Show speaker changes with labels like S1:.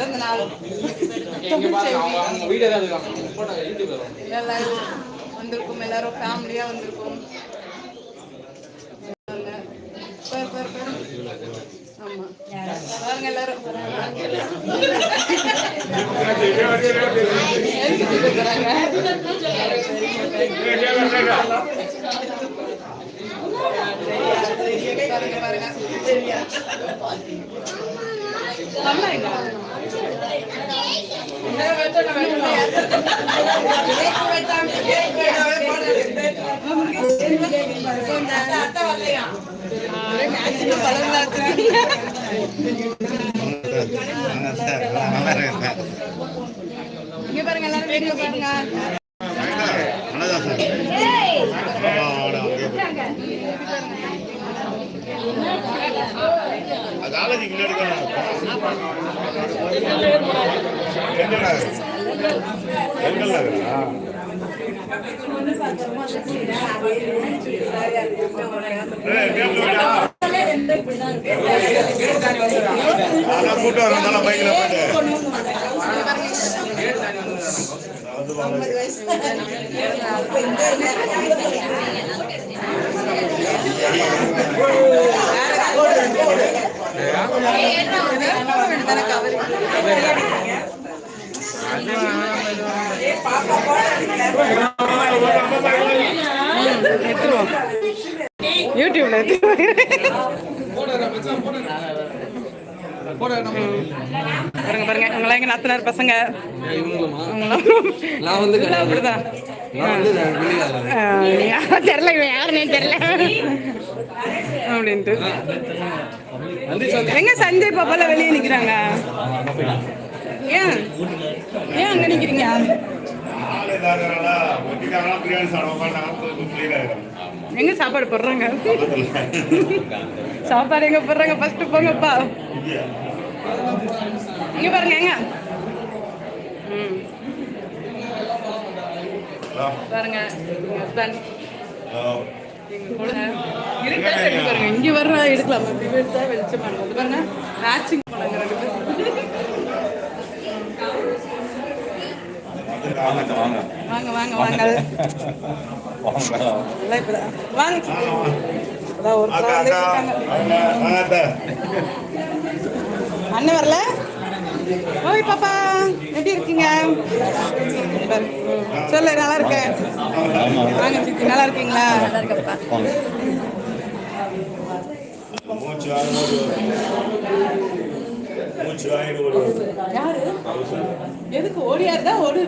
S1: பிறந்த நாள் எல்லாரும் வந்திருக்கோம் எல்லாரும் ஃபேமிலியா வந்திருக்கோம். வாங்க. பாரு, பாரு, பாரு. ஆமா. பாருங்க எல்லாரும்? பாருங்க பாருங்க. இங்க பாருங்க எல்லாரும் வீடியோ பாருங்க
S2: காலேஜுக்கு முன்னாடி தான் கூட்டம் போயிட்டு
S1: யூடியூப்ல பாருங்க பாருங்க. இவங்களாம் எங்க நாத்தனார் பசங்க?
S3: நான் வந்து
S1: அப்படிதான். தெரியல இவன் யாருன்னே தெரியல. அப்படின்ட்டு. எங்க சஞ்சய் பாப்பால வெளியே நிக்கிறாங்க? ஏன்? ஏன் அங்க நிக்கிறீங்க? எங்க சாப்பாடு போடுறாங்க? சாப்பாடு எங்க போடுறாங்க? ஃபர்ஸ்ட் போங்கப்பா. இங்க பாருங்க எங்க? பாருங்க எங்க பாருங்க. இங்க வர்ற எடுக்கலாம். அப்படி எடுத்தா வெளிச்சமா இருக்கும் பாருங்க. மேட்சிங்
S2: வாங்க வாங்க
S1: வாங்க. வாங்க. வாங்க ஒரு அண்ணன் வரல? ஓய் பாப்பா. எப்படி இருக்கீங்க. சொல்லு நல்லா இருக்கேன். வாங்க சித்தி. நல்லா இருக்கீங்களா? நல்லா இருக்கப்பா
S2: மூச்சு மூச்சு வாங்கிட்டு
S1: யாரு? எதுக்கு ஓடியாருதான் ஓடு.